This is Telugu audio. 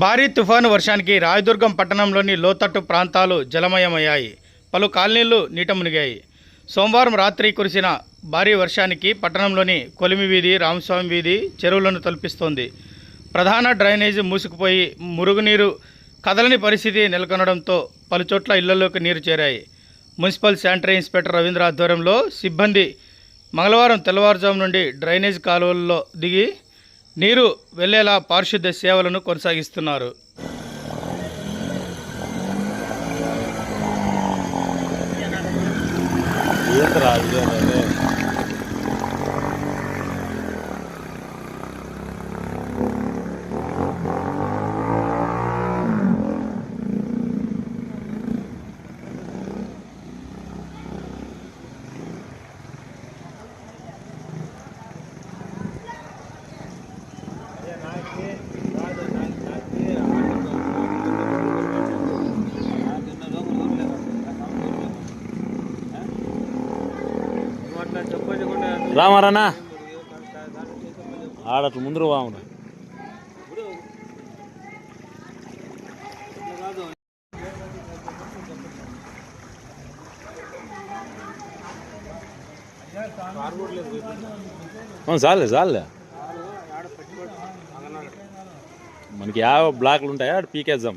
భారీ తుఫాను వర్షానికి రాయదుర్గం పట్టణంలోని లోతట్టు ప్రాంతాలు జలమయమయ్యాయి. పలు కాలనీలు నీట మునిగాయి. సోమవారం రాత్రి కురిసిన భారీ వర్షానికి పట్టణంలోని కొలిమి వీధి రామస్వామి వీధి చెరువులను తలపిస్తోంది. ప్రధాన డ్రైనేజీ మూసుకుపోయి మురుగునీరు కదలని పరిస్థితి నెలకొనడంతో పలుచోట్ల ఇళ్ళలోకి నీరు చేరాయి. మున్సిపల్ శానిటరీ ఇన్స్పెక్టర్ రవీంద్ర ఆధ్వర్యంలో సిబ్బంది మంగళవారం తెల్లవారుజాము నుండి డ్రైనేజ్ కాలువల్లో దిగి నీరు వెళ్ళేలా పారిశుద్ధ్య సేవలను కొనసాగిస్తున్నారు. ఏంద్రా రామారానా? ఆడట్లు ముందు వామును చాలే చాలే. మనకి యావ బ్లాక్లు ఉంటాయా? అటు పీకేద్దాం.